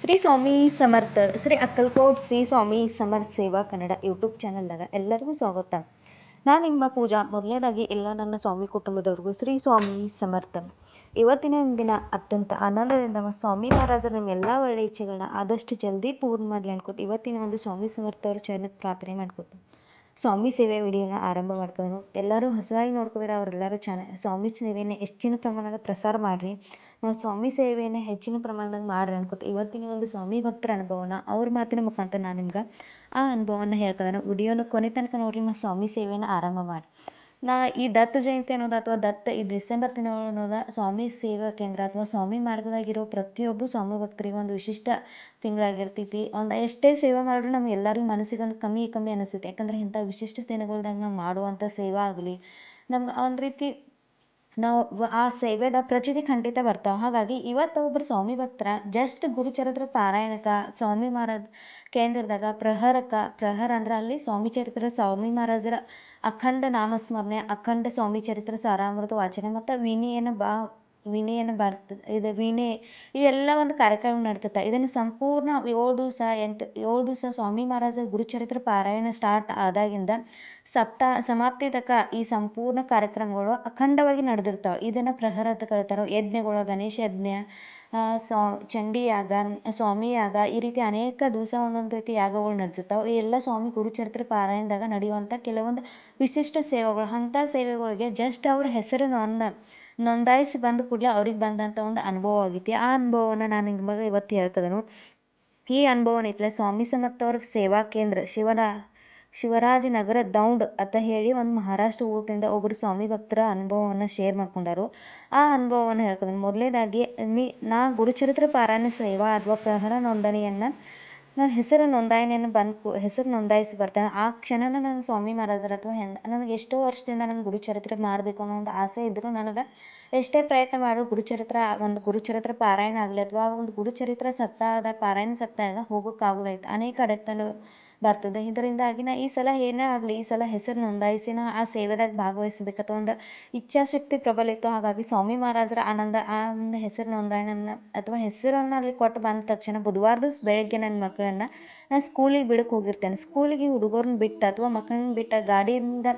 ಶ್ರೀ ಸ್ವಾಮಿ ಸಮರ್ಥ, ಶ್ರೀ ಅಕ್ಕಲ್ಕೋಟ್ ಶ್ರೀ ಸ್ವಾಮಿ ಸಮರ್ಥ ಸೇವಾ ಕನ್ನಡ ಯೂಟ್ಯೂಬ್ ಚಾನಲ್ದಾಗ ಎಲ್ಲರಿಗೂ ಸ್ವಾಗತ. ನಾನು ನಿಮ್ಮ ಪೂಜಾ. ಮೊದಲನೇದಾಗಿ ಎಲ್ಲ ನನ್ನ ಸ್ವಾಮಿ ಕುಟುಂಬದವ್ರಿಗೂ ಶ್ರೀ ಸ್ವಾಮಿ ಸಮರ್ಥ. ಇವತ್ತಿನ ದಿನ ಅತ್ಯಂತ ಆನಂದದಿಂದ ಸ್ವಾಮಿ ಮಹಾರಾಜರ ನಿಮ್ಮ ಎಲ್ಲ ಒಳ್ಳೆ ಇಚ್ಛೆಗಳನ್ನ ಆದಷ್ಟು ಜಲ್ದಿ ಪೂರ್ಣ ಮಾಡಲಿ ಅನ್ಕೋತ ಇವತ್ತಿನ ಒಂದು ಸ್ವಾಮಿ ಸಮರ್ಥ ಅವ್ರ ಚರಣಕ್ಕೆ ಪ್ರಾರ್ಥನೆ ಮಾಡ್ಕೋತ ಸ್ವಾಮಿ ಸೇವೆ ವಿಡಿಯೋನ ಆರಂಭ ಮಾಡ್ಕೊಂಡು ಎಲ್ಲರೂ ಹೊಸದಾಗಿ ನೋಡ್ಕೊಂಡ್ರೆ ಅವರೆಲ್ಲರೂ ಚಾನಲ್ ಸ್ವಾಮಿ ಸೇವೆಯನ್ನು ಹೆಚ್ಚಿನ ಪ್ರಮಾಣದ ಪ್ರಸಾರ ಮಾಡಿರಿ. ನಾವು ಸ್ವಾಮಿ ಸೇವೆಯನ್ನು ಹೆಚ್ಚಿನ ಪ್ರಮಾಣದಾಗ ಮಾಡ್ರಿ ಅನ್ಕೋತ, ಇವತ್ತಿನ ಒಂದು ಸ್ವಾಮಿ ಭಕ್ತರ ಅನುಭವನ, ಅವ್ರ ಮಾತಿನ ಮುಖಾಂತರ ನಾನು ನಿಮ್ಗೆ ಆ ಅನುಭವನ ಹೇಳ್ತಿದ್ದೇನೆ ವಿಡಿಯೋನ ಕೊನೆ ತನಕ ನೋಡಿರಿ ಮತ್ತು ಸ್ವಾಮಿ ಸೇವೆಯನ್ನು ಆರಂಭ ಮಾಡಿ ನಾ ಈ ದತ್ತ ಜಯಂತಿ ಅನ್ನೋದು ಅಥವಾ ದತ್ತ ಈ ಡಿಸೆಂಬರ್ ತಿಂಗಳು ಅನ್ನೋದ ಸ್ವಾಮಿ ಸೇವಾ ಕೇಂದ್ರ ಅಥವಾ ಸ್ವಾಮಿ ಮಾರ್ಗದಾಗಿರೋ ಪ್ರತಿಯೊಬ್ಬ ಸ್ವಾಮಿ ಭಕ್ತರಿಗೆ ಒಂದು ವಿಶಿಷ್ಟ ತಿಂಗಳಾಗಿರ್ತೈತಿ. ಒಂದು ಎಷ್ಟೇ ಸೇವೆ ಮಾಡಿದ್ರು ನಮ್ಗೆ ಎಲ್ಲರಿಗೂ ಮನಸ್ಸಿಗೆ ಒಂದು ಕಮ್ಮಿ ಕಮ್ಮಿ ಅನಿಸ್ತೈತಿ. ಯಾಕಂದ್ರೆ ಇಂಥ ವಿಶಿಷ್ಟ ದಿನಗಳ್ದಾಗ ನಾವು ಮಾಡುವಂಥ ಸೇವೆ ಆಗಲಿ, ನಮ್ಗೆ ಒಂದು ರೀತಿ ನಾವು ಆ ಸೇವೆದ ಪ್ರಚಿತಿ ಖಂಡಿತ ಬರ್ತಾವ. ಹಾಗಾಗಿ ಇವತ್ತು ಒಬ್ಬರು ಸ್ವಾಮಿ ಭಕ್ತರ ಜಸ್ಟ್ ಗುರುಚರಿತ್ರ ಪಾರಾಯಣಕ್ಕೆ ಸ್ವಾಮಿ ಮಹಾರಾಜ್ ಕೇಂದ್ರದಾಗ ಪ್ರಹರಕ, ಪ್ರಹರ ಅಂದ್ರೆ ಅಲ್ಲಿ ಸ್ವಾಮಿ ಚರಿತ್ರೆ ಸ್ವಾಮಿ ಮಹಾರಾಜರ ಅಖಂಡ ನಾಮಸ್ಮರಣೆ, ಅಖಂಡ ಸ್ವಾಮಿ ಚರಿತ್ರ ಸಾರಾಮೃತ ವಾಚನ ಮತ್ತು ವಿನಯನ ಬಾ ವಿನಯನ ಬರ್ತದೆ ಇದು ವಿನಯ ಇವೆಲ್ಲ ಒಂದು ಕಾರ್ಯಕ್ರಮ ನಡ್ತೈತೆ. ಇದನ್ನು ಸಂಪೂರ್ಣ ಏಳು ದಿವಸ, ಎಂಟು, ಏಳು ದಿವಸ ಸ್ವಾಮಿ ಮಹಾರಾಜ ಗುರುಚರಿತ್ರ ಪಾರಾಯಣ ಸ್ಟಾರ್ಟ್ ಆದಾಗಿಂದ ಸಪ್ತಾ ಸಮಾಪ್ತಿ ತಕ ಈ ಸಂಪೂರ್ಣ ಕಾರ್ಯಕ್ರಮಗಳು ಅಖಂಡವಾಗಿ ನಡೆದಿರ್ತಾವೆ. ಇದನ್ನು ಪ್ರಹರ ಅಂತ ಕರೀತಾರೆ ಯಜ್ಞಗಳು, ಗಣೇಶ ಯಜ್ಞ ಸ್ವಾ ಚಂಡಿ ಯಾಗ ಸ್ವಾಮಿ ಯಾಗ ಈ ರೀತಿ ಅನೇಕ ದಿವಸ ಒಂದೊಂದು ರೀತಿ ಯಾಗಗಳು ನಡೆದಿರ್ತಾವೆ. ಈ ಎಲ್ಲ ಸ್ವಾಮಿ ಗುರುಚರಿತ್ರ ಪಾರಾಯಣದಾಗ ನಡೆಯುವಂಥ ಕೆಲವೊಂದು ವಿಶಿಷ್ಟ ಸೇವೆಗಳು, ಅಂಥ ಸೇವೆಗಳಿಗೆ ಜಸ್ಟ್ ಅವ್ರ ಹೆಸರು ನೋಂದ, ನೋಂದಾಯಿಸಿ ಬಂದ ಕೂಡಲೇ ಅವ್ರಿಗೆ ಬಂದಂಥ ಒಂದು ಅನುಭವ ಆಗೈತಿ. ಆ ಅನುಭವನ ನಾನು ನಿಮಗೆ ಇವತ್ತು ಹೇಳ್ತದನು. ಈ ಅನುಭವ ಏನೈತಲ್ಲ ಸ್ವಾಮಿ ಸಮರ್ಥ ಅವ್ರ ಸೇವಾ ಕೇಂದ್ರ ಶಿವನ ಶಿವರಾಜನಗರ ದೌಂಡ್ ಅಂತ ಹೇಳಿ ಒಂದು ಮಹಾರಾಷ್ಟ್ರ ಊರಿನಿಂದ ಒಬ್ಬರು ಸ್ವಾಮಿ ಭಕ್ತರ ಅನುಭವವನ್ನು ಶೇರ್ ಮಾಡ್ಕೊಂಡಾರು. ಆ ಅನುಭವವನ್ನು ಹೇಳ್ಕೊಂಡ್ರು ಮೊದಲನೇದಾಗಿ ನೀ ನಾ ಗುರುಚರಿತ್ರ ಪಾರಾಯಣ ಸೇವಾ ಅಥವಾ ಪ್ರಹರ ನೋಂದಣಿಯನ್ನು ನನ್ನ ಹೆಸರು ನೋಂದಣಿಯನ್ನು ಬಂದು ಹೆಸರು ನೋಂದಾಯಿಸಿ ಬರ್ತೇನೆ. ಆ ಕ್ಷಣನ ನನ್ನ ಸ್ವಾಮಿ ಮಹಾರಾಜರ ಅಥವಾ ಹೆಂಗೆ, ನನಗೆ ಎಷ್ಟೋ ವರ್ಷದಿಂದ ನನ್ನ ಗುರುಚರಿತ್ರೆ ಮಾಡಬೇಕು ಅನ್ನೋ ಒಂದು ಆಸೆ ಇದ್ದರೂ ನನಗೆ ಎಷ್ಟೇ ಪ್ರಯತ್ನ ಮಾಡು ಗುರುಚರಿತ್ರ, ಒಂದು ಗುರುಚರಿತ್ರ ಪಾರಾಯಣ ಆಗಲಿ ಅಥವಾ ಒಂದು ಗುರುಚರಿತ್ರ ಸಪ್ತಾಹದ ಪಾರಾಯಣ ಸಪ್ತಾಹ ಹೋಗೋಕ್ಕಾಗಲೈತೆ ಅನೇಕ ಅಡೆತಡೆಗಳು ಬರ್ತದೆ. ಇದರಿಂದಾಗಿ ನಾ ಈ ಸಲ ಏನೇ ಆಗಲಿ ಈ ಸಲ ಹೆಸರು ನೋಂದಾಯಿಸಿ ನಾ ಆ ಸೇವೆದಾಗ ಭಾಗವಹಿಸ್ಬೇಕು ಅಥವಾ ಒಂದು ಇಚ್ಛಾಶಕ್ತಿ ಪ್ರಬಲ ಇತ್ತು. ಹಾಗಾಗಿ ಸ್ವಾಮಿ ಮಹಾರಾಜರ ಆನಂದ, ಆ ಒಂದು ಹೆಸರು ನೋಂದಣಿಯನ್ನು ಅಥವಾ ಹೆಸರನ್ನು ಅಲ್ಲಿ ಕೊಟ್ಟು ಬಂದ ತಕ್ಷಣ ಬುಧವಾರ ದಿವಸ ಬೆಳಗ್ಗೆ ನನ್ನ ಮಕ್ಕಳನ್ನು ನಾನು ಸ್ಕೂಲಿಗೆ ಬಿಡಕ್ಕೆ ಹೋಗಿರ್ತೇನೆ. ಸ್ಕೂಲಿಗೆ ಹುಡುಗರನ್ನ ಬಿಟ್ಟು ಅಥವಾ ಮಕ್ಕಳನ್ನ ಬಿಟ್ಟು ಗಾಡಿಯಿಂದ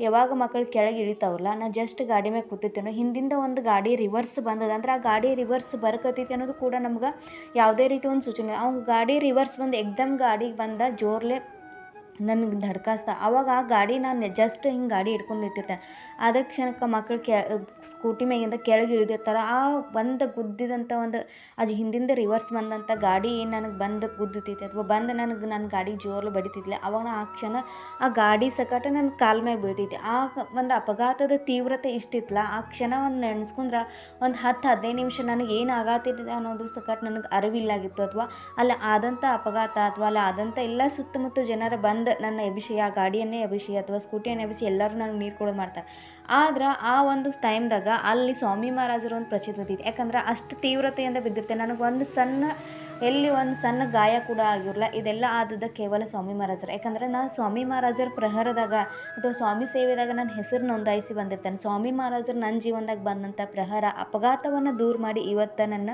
ಯಾವಾಗ ಮಕ್ಕಳು ಕೆಳಗೆ ಇಳಿತಾವಲ್ಲ ನಾ ಜಸ್ಟ್ ಗಾಡಿ ಮ್ಯಾಗ ಕೂತಿರ್ತೇನೆ, ಹಿಂದಿಂದ ಒಂದು ಗಾಡಿ ರಿವರ್ಸ್ ಬಂದದ ಅಂದ್ರೆ ಆ ಗಾಡಿ ರಿವರ್ಸ್ ಬರಕತ್ತೈತಿ ಅನ್ನೋದು ಕೂಡ ನಮ್ಗೆ ಯಾವುದೇ ರೀತಿ ಒಂದು ಸೂಚನೆ ಅವ್ನು ಗಾಡಿ ರಿವರ್ಸ್ ಬಂದು ಎಕ್ದಮ್ ಗಾಡಿಗೆ ಬಂದ, ಜೋರ್ಲೆ ನನಗೆ ಧಡ್ಕಾಸ್ತ. ಅವಾಗ ಆ ಗಾಡಿ ನಾನು ಜಸ್ಟ್ ಹಿಂಗೆ ಗಾಡಿ ಹಿಡ್ಕೊಂಡು ನಿಂತಿರ್ತೆ ಅದ ಕ್ಷಣಕ್ಕೆ ಮಕ್ಕಳು ಕೆ, ಸ್ಕೂಟಿ ಮ್ಯಾಗಿಂದ ಕೆಳಗೆ ಇಳ್ದಿರ್ತಾರೆ. ಆ ಬಂದು ಗುದ್ದಿದಂಥ ಒಂದು, ಅದು ಹಿಂದಿಂದ ರಿವರ್ಸ್ ಬಂದಂಥ ಗಾಡಿ ನನಗೆ ಬಂದು ಗುದ್ದುತೈತೆ. ಅಥವಾ ಬಂದು ನನಗೆ ನನ್ನ ಗಾಡಿ ಜೋರಲ್ಲಿ ಬಡಿತಿದ್ಲೆ. ಅವಾಗ ಆ ಕ್ಷಣ ಆ ಗಾಡಿ ಸಕಟ ನನ್ನ ಕಾಲ ಮ್ಯಾಗ ಬೀಳ್ತೈತಿ. ಆ ಒಂದು ಅಪಘಾತದ ತೀವ್ರತೆ ಇಷ್ಟಿತ್ತಲ್ಲ ಆ ಕ್ಷಣ ಒಂದು ನೆನೆಸ್ಕೊಂಡ್ರೆ ಒಂದು ಹತ್ತು, ಹದಿನೈದು ನಿಮಿಷ ನನಗೆ ಏನು ಆಗತ್ತಿದೆ ಅನ್ನೋದು ಸಕಟ್ ನನಗೆ ಅರಿವಿಲ್ಲಾಗಿತ್ತು ಅಥವಾ ಅಲ್ಲಿ ಆದಂಥ ಅಪಘಾತ ಅಥವಾ ಅಲ್ಲಿ ಆದಂಥ ಎಲ್ಲ ಸುತ್ತಮುತ್ತ ಜನರ ಬಂದು ನನ್ನ ಎಬಿಷಿ ಆ ಗಾಡಿಯನ್ನೇ ಎಬಿಷಿ ಅಥವಾ ಸ್ಕೂಟಿಯನ್ನೇ ಎಬಿಸಿ ಎಲ್ಲರೂ ನಂಗೆ ನೀರು ಕೊಡೋದು ಮಾಡ್ತಾರೆ. ಆದ್ರೆ ಆ ಒಂದು ಟೈಮ್ದಾಗ ಅಲ್ಲಿ ಸ್ವಾಮಿ ಮಹಾರಾಜರು ಒಂದು ಪ್ರಚಿತ ಬಿದ್ದಿತ್ತು ಯಾಕಂದ್ರೆ ಅಷ್ಟು ತೀವ್ರತೆಯಿಂದ ಬಿದ್ದಿರ್ತೇನೆ ನನಗೆ ಒಂದು ಸಣ್ಣ, ಎಲ್ಲಿ ಒಂದು ಸಣ್ಣ ಗಾಯ ಕೂಡ ಆಗಿರಲ್ಲ, ಇದೆಲ್ಲ ಆದದ್ದು ಕೇವಲ ಸ್ವಾಮಿ ಮಹಾರಾಜರು. ಯಾಕಂದ್ರೆ ನಾನು ಸ್ವಾಮಿ ಮಹಾರಾಜರ ಪ್ರಹರದಾಗ ಅಥವಾ ಸ್ವಾಮಿ ಸೇವೆದಾಗ ನನ್ನ ಹೆಸರು ನೋಂದಾಯಿಸಿ ಬಂದಿರ್ತೇನೆ. ಸ್ವಾಮಿ ಮಹಾರಾಜರು ನನ್ನ ಜೀವನದಾಗ ಬಂದಂಥ ಪ್ರಹರ ಅಪಘಾತವನ್ನು ದೂರ ಮಾಡಿ ಇವತ್ತು ನನ್ನ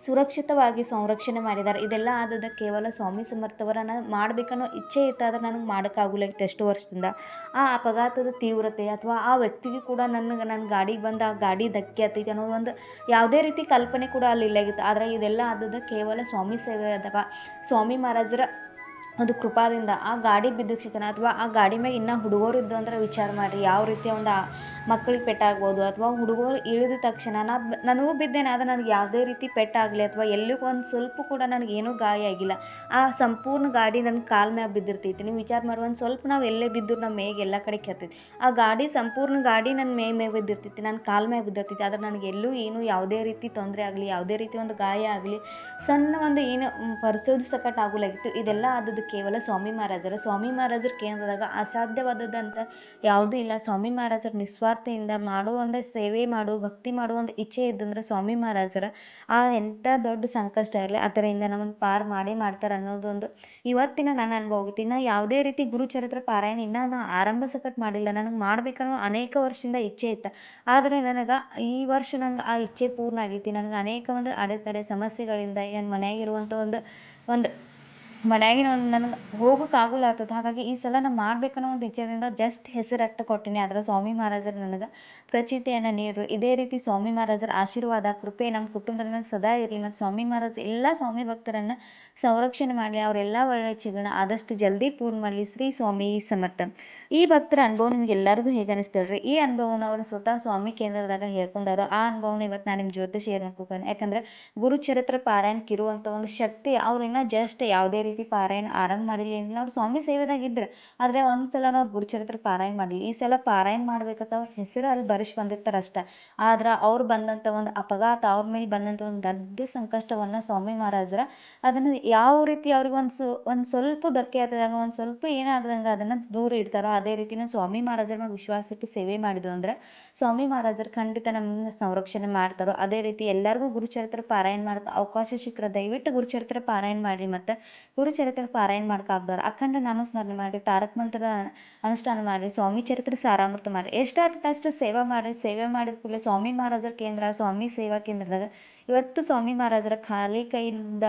ಸುರಕ್ಷಿತವಾಗಿ ಸಂರಕ್ಷಣೆ ಮಾಡಿದ್ದಾರೆ. ಇದೆಲ್ಲ ಆದದ್ದು ಕೇವಲ ಸ್ವಾಮಿ ಸಮರ್ಥವರನ್ನು ಮಾಡಬೇಕನ್ನೋ ಇಚ್ಛೆ ಇತ್ತಾದ್ರೆ ನನಗೆ ಮಾಡೋಕ್ಕಾಗಲಿಕ್ಕೆ ಎಷ್ಟು ವರ್ಷದಿಂದ. ಆ ಅಪಘಾತದ ತೀವ್ರತೆ ಅಥವಾ ಆ ವ್ಯಕ್ತಿಗೆ ಕೂಡ ನನಗೆ ನನ್ನ ಗಾಡಿಗೆ ಬಂದು ಆ ಗಾಡಿ ಧಕ್ಕೆ ಹತ್ತೈತಿ ಅನ್ನೋ ಒಂದು ಯಾವುದೇ ರೀತಿ ಕಲ್ಪನೆ ಕೂಡ ಅಲ್ಲಿ ಇಲ್ಲಾಗಿತ್ತು ಆದರೆ ಇದೆಲ್ಲ ಆದದ್ದು ಕೇವಲ ಸ್ವಾಮಿ ಸೇವೆ ಅಥವಾ ಸ್ವಾಮಿ ಮಹಾರಾಜರ ಒಂದು ಕೃಪಾದಿಂದ. ಆ ಗಾಡಿ ಬಿದ್ದ ಕ್ಷಣ ಅಥವಾ ಆ ಗಾಡಿ ಮ್ಯಾಗ ಇನ್ನೂ ಹುಡುಗರು ಇದ್ದು ಅಂದ್ರೆ ವಿಚಾರ ಮಾಡಿರಿ. ಯಾವ ರೀತಿಯ ಒಂದು ಆ ಮಕ್ಕಳಿಗೆ ಪೆಟ್ಟಾಗ್ಬೋದು ಅಥವಾ ಹುಡುಗರು ಇಳಿದ ತಕ್ಷಣ ನಾ ನನಗೂ ಬಿದ್ದೇನೆ, ಆದರೆ ನನಗೆ ಯಾವುದೇ ರೀತಿ ಪೆಟ್ಟಾಗಲಿ ಅಥವಾ ಎಲ್ಲಿಗೂ ಒಂದು ಸ್ವಲ್ಪ ಕೂಡ ನನಗೇನೂ ಗಾಯ ಆಗಿಲ್ಲ. ಆ ಸಂಪೂರ್ಣ ಗಾಡಿ ನನ್ನ ಕಾಲ ಮ್ಯಾಗ ಬಿದ್ದಿರ್ತೈತಿ. ನೀವು ವಿಚಾರ ಮಾಡುವ ಒಂದು ಸ್ವಲ್ಪ ನಾವು ಎಲ್ಲೇ ಬಿದ್ದರೂ ನಮ್ಮ ಮೇಗೆ ಎಲ್ಲ ಕಡೆ ಕೆತ್ತೈತಿ. ಆ ಗಾಡಿ ಸಂಪೂರ್ಣ ಗಾಡಿ ನನ್ನ ಮೇ ಮೇಲೆ ಬಿದ್ದಿರ್ತೈತಿ, ನನ್ನ ಕಾಲ ಮ್ಯಾಗ ಬಿದ್ದಿರ್ತೈತಿ, ಆದರೆ ನನಗೆ ಎಲ್ಲೂ ಏನು ಯಾವುದೇ ರೀತಿ ತೊಂದರೆ ಆಗಲಿ, ಯಾವುದೇ ರೀತಿ ಒಂದು ಗಾಯ ಆಗಲಿ, ಸಣ್ಣ ಒಂದು ಏನು ಪರಿಶೋಧಿಸಕಟ್ ಆಗುಲಾಗಿತ್ತು. ಇದೆಲ್ಲ ಆದದ್ದು ಕೇವಲ ಸ್ವಾಮಿ ಮಹಾರಾಜರ. ಸ್ವಾಮಿ ಮಹಾರಾಜರ ಕೇಂದ್ರದಾಗ ಅಂತ ಯಾವುದೂ ಇಲ್ಲ. ಸ್ವಾಮಿ ಮಹಾರಾಜರ ನಿಸ್ವಾರ್ಥ ನಿಸ್ವಾರ್ಥದಿಂದ ಮಾಡೋ ಒಂದು ಸೇವೆ ಮಾಡು, ಭಕ್ತಿ ಮಾಡೋ ಒಂದು ಇಚ್ಛೆ ಇದ್ದಂದ್ರೆ ಸ್ವಾಮಿ ಮಹಾರಾಜರ ಆ ಎಂಥ ದೊಡ್ಡ ಸಂಕಷ್ಟ ಇರಲಿ, ಅದರಿಂದ ನಮ್ಮನ್ನು ಪಾರು ಮಾಡೇ ಮಾಡ್ತಾರೆ ಅನ್ನೋದೊಂದು ಇವತ್ತಿನ ನನ್ನ ಅನುಭವ ಆಗಿತ್ತು. ಇನ್ನು ಯಾವುದೇ ರೀತಿ ಗುರುಚರಿತ್ರೆ ಪಾರಾಯಣ ಇನ್ನೂ ನಾನು ಆರಂಭ ಸಕಟ್ ಮಾಡಿಲ್ಲ. ನನಗೆ ಮಾಡಬೇಕನ್ನೋ ಅನೇಕ ವರ್ಷದಿಂದ ಇಚ್ಛೆ ಇತ್ತು. ಆದರೆ ನನಗೆ ಈ ವರ್ಷ ನಂಗೆ ಆ ಇಚ್ಛೆ ಪೂರ್ಣ ಆಗೈತಿ. ನನಗೆ ಅನೇಕ ಒಂದು ಅಡೆತಡೆ ಸಮಸ್ಯೆಗಳಿಂದ ಏನು ಮನ್ಯಾಗಿರುವಂಥ ಒಂದು ಒಂದು ಮನ್ಯಾಗಿನ ಒಂದು ನನಗೆ ಹೋಗೋಕೆ ಹಾಗಾಗಿ ಈ ಸಲ ನಾನು ಮಾಡ್ಬೇಕನ್ನೋ ಒಂದು ವಿಚಾರದಿಂದ ಜಸ್ಟ್ ಹೆಸರು ಅಷ್ಟೇ ಕೊಟ್ಟೀನಿ. ಆದ್ರೆ ಸ್ವಾಮಿ ಮಹಾರಾಜರು ನನಗೆ ಪ್ರಚಿತೆಯನ್ನು ನೀಡ್ರು. ಇದೇ ರೀತಿ ಸ್ವಾಮಿ ಮಹಾರಾಜರ ಆಶೀರ್ವಾದ, ಕೃಪೆ ನಮ್ಮ ಕುಟುಂಬದ ಮೇಲೆ ಸದಾ ಇರಲಿ. ಮತ್ತು ಸ್ವಾಮಿ ಮಹಾರಾಜ್ ಎಲ್ಲ ಸ್ವಾಮಿ ಭಕ್ತರನ್ನು ಸಂರಕ್ಷಣೆ ಮಾಡಲಿ. ಅವರೆಲ್ಲ ಒಳ್ಳೆಯ ಚಿಗಣ ಆದಷ್ಟು ಜಲ್ದಿ ಪೂರ್ಣ ಮಾಡಲಿ. ಶ್ರೀ ಸ್ವಾಮಿ ಸಮರ್ಥ. ಈ ಭಕ್ತರ ಅನುಭವ ನಿಮ್ಗೆ ಎಲ್ಲರಿಗೂ ಹೇಗೆ ಅನಿಸ್ತೇಳ್ರಿ ಈ ಅನುಭವನ ಅವರು ಸ್ವತಃ ಸ್ವಾಮಿ ಕೇಂದ್ರದಾಗ ಹೇಳ್ಕೊಂಡಾರೋ. ಆ ಅನುಭವನ ಇವತ್ತು ನಾನು ನಿಮ್ಮ ಜೊತೆ ಶೇರ್ ಮಾಡ್ಕೊತಾನೆ. ಯಾಕಂದ್ರೆ ಗುರುಚರಿತ್ರ ಪಾರಾಯಣಕ್ಕೆ ಇರುವಂಥ ಒಂದು ಶಕ್ತಿ ಅವರಿನ್ನ ಜಸ್ಟ್ ಯಾವುದೇ ರೀತಿ ಪಾರಾಯಣ ಆರಂಭ ಮಾಡಿಲ್ಲ ಏನಿಲ್ಲ ಅವ್ರು ಸ್ವಾಮಿ ಸೇವೆದಾಗ ಇದ್ರು. ಆದರೆ ಒಂದು ಸಲ ನಾವು ಗುರುಚರಿತ್ರ ಪಾರಾಯಣ ಮಾಡಿಲ್ಲ ಈ ಸಲ ಪಾರಾಯಣ ಮಾಡ್ಬೇಕಂತ ಅವ್ರ ಹೆಸರು ಅಲ್ಲಿ ಬರೆಸಿ ಬಂದಿರ್ತಾರ ಅಷ್ಟ. ಆದ್ರೆ ಅವ್ರು ಬಂದಂಥ ಒಂದು ಅಪಘಾತ, ಅವ್ರ ಮೇಲೆ ಬಂದಂಥ ಒಂದು ದೊಡ್ಡ ಸಂಕಷ್ಟವನ್ನು ಸ್ವಾಮಿ ಮಹಾರಾಜರ ಅದನ್ನು ಯಾವ ರೀತಿ ಅವ್ರಿಗೆ ಒಂದು ಸು, ಒಂದು ಸ್ವಲ್ಪ ಧಕ್ಕೆ ಆದಾಗ ಒಂದು ಸ್ವಲ್ಪ ಏನಾಗ್ದಂಗೆ ಅದನ್ನು ದೂರ ಇಡ್ತಾರೋ ಅದೇ ರೀತಿನೇ ಸ್ವಾಮಿ ಮಹಾರಾಜರ ಮೇಲೆ ವಿಶ್ವಾಸ ಇಟ್ಟು ಸೇವೆ ಮಾಡಿದ್ವು ಅಂದ್ರೆ ಸ್ವಾಮಿ ಮಹಾರಾಜರು ಖಂಡಿತ ನಮ್ಮನ್ನ ಸಂರಕ್ಷಣೆ ಮಾಡ್ತಾರೋ, ಅದೇ ರೀತಿ ಎಲ್ಲರಿಗೂ ಗುರುಚರಿತ್ರ ಪಾರಾಯಣ ಮಾಡಕ್ಕೆ ಅವಕಾಶ ಸಿಕ್ಕರೆ ದಯವಿಟ್ಟು ಗುರುಚರಿತ್ರ ಪಾರಾಯಣ ಮಾಡಿರಿ ಮತ್ತು ಗುರುಚರಿತ್ರ ಪಾರಾಯಣ ಮಾಡಕ್ಕೆ ಆಗ್ದವ್ರು ಅಖಂಡ ನಾಮಸ್ಮರಣೆ ಮಾಡಿ ತಾರಕ ಮಂತ್ರ ಅನುಷ್ಠಾನ ಮಾಡಿ ಸ್ವಾಮಿ ಚರಿತ್ರೆ ಸಾರಾಮೃತ ಮಾಡಿ ಎಷ್ಟಾಗ್ತದೆ ಅಷ್ಟು ಸೇವೆ ಮಾಡಿ ಸೇವೆ ಮಾಡಿದ ಕೂಡಲೇ ಸ್ವಾಮಿ ಮಹಾರಾಜರ ಕೇಂದ್ರ, ಸ್ವಾಮಿ ಸೇವಾ ಕೇಂದ್ರದಾಗ ಇವತ್ತು ಸ್ವಾಮಿ ಮಹಾರಾಜರ ಖಾಲಿ ಕೈಯಿಂದ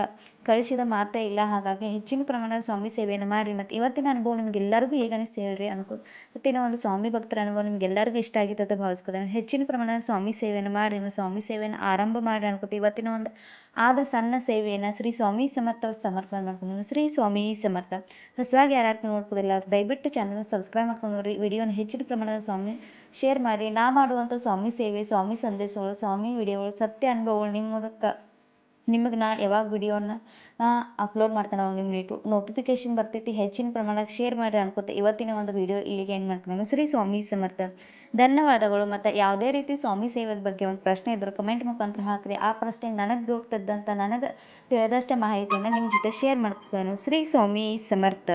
ಕಳಿಸಿದ ಮಾತೇ ಇಲ್ಲ. ಹಾಗಾಗಿ ಹೆಚ್ಚಿನ ಪ್ರಮಾಣದ ಸ್ವಾಮಿ ಸೇವೆಯನ್ನು ಮಾಡಿ ಮತ್ತು ಇವತ್ತಿನ ಅನುಭವ ನಿಮ್ಗೆ ಎಲ್ಲರಿಗೂ ಹೇಗೆ ಅನಿಸ್ತು ಹೇಳ್ರಿ ಅನ್ಕೋ ಇವತ್ತಿನ ಒಂದು ಸ್ವಾಮಿ ಭಕ್ತರ ಅನುಭವ ನಿಮ್ಗೆ ಎಲ್ಲರಿಗೂ ಇಷ್ಟ ಆಗಿತ್ತು ಅಂತ ಭಾವಿಸ್ಕೋತೇನೆ. ಹೆಚ್ಚಿನ ಪ್ರಮಾಣದ ಸ್ವಾಮಿ ಸೇವೆಯನ್ನು ಮಾಡಿ ಮತ್ತು ಸ್ವಾಮಿ ಸೇವೆಯನ್ನು ಆರಂಭ ಮಾಡಿ ಅನ್ಕೋತೀವಿ. ಇವತ್ತಿನ ಒಂದು ಆದ ಸಣ್ಣ ಸೇವೆಯನ್ನು ಶ್ರೀ ಸ್ವಾಮಿ ಸಮರ್ಥ ಸಮರ್ಪಣೆ ಮಾಡ್ಕೊಂಡು ಶ್ರೀ ಸ್ವಾಮಿ ಸಮರ್ಥ. ಹೊಸವಾಗಿ ಯಾರ್ಯಾರು ನೋಡ್ಕೋದಿಲ್ಲ ದಯವಿಟ್ಟು ಚಾನಲ್ನ ಸಬ್ಸ್ಕ್ರೈಬ್ ಮಾಡ್ಕೊಂಡು ನೋಡ್ರಿ. ವಿಡಿಯೋನ ಹೆಚ್ಚಿನ ಪ್ರಮಾಣದ ಸ್ವಾಮಿ ಶೇರ್ ಮಾಡಿ ನಾ ಮಾಡುವಂಥ ಸ್ವಾಮಿ ಸೇವೆ, ಸ್ವಾಮಿ ಸಂದೇಶಗಳು, ಸ್ವಾಮಿ ವಿಡಿಯೋಗಳು, ಸತ್ಯ ಅನುಭವಗಳು ನಿಮ್ಮ ಮೂಲಕ ನಿಮಗೆ ನಾ ಯಾವಾಗ ವಿಡಿಯೋನ ಅಪ್ಲೋಡ್ ಮಾಡ್ತೇನೆ ಅವಾಗ ನಿಮ್ಗೆ ನೋಟಿಫಿಕೇಶನ್ ಬರ್ತೈತಿ, ಹೆಚ್ಚಿನ ಪ್ರಮಾಣಕ್ಕೆ ಶೇರ್ ಮಾಡಿ ಅನ್ಕೋತ ಇವತ್ತಿನ ಒಂದು ವಿಡಿಯೋ ಇಲ್ಲಿಗೆ ಏನು ಮಾಡ್ತೀನಿ. ಶ್ರೀ ಸ್ವಾಮಿ ಸಮರ್ಥ. ಧನ್ಯವಾದಗಳು. ಮತ್ತು ಯಾವುದೇ ರೀತಿ ಸ್ವಾಮಿ ಸೇವೆದ ಬಗ್ಗೆ ಒಂದು ಪ್ರಶ್ನೆ ಇದ್ದರೆ ಕಮೆಂಟ್ ಮುಖಾಂತರ ಹಾಕಿರಿ. ಆ ಪ್ರಶ್ನೆ ನನಗೆ ಗೊತ್ತಿದ್ದಂಥ ನನಗೆ ತಿಳಿದಷ್ಟೇ ಮಾಹಿತಿಯನ್ನು ನಿಮ್ಮ ಜೊತೆ ಶೇರ್ ಮಾಡ್ತೇನೆ. ಶ್ರೀ ಸ್ವಾಮಿ ಸಮರ್ಥ.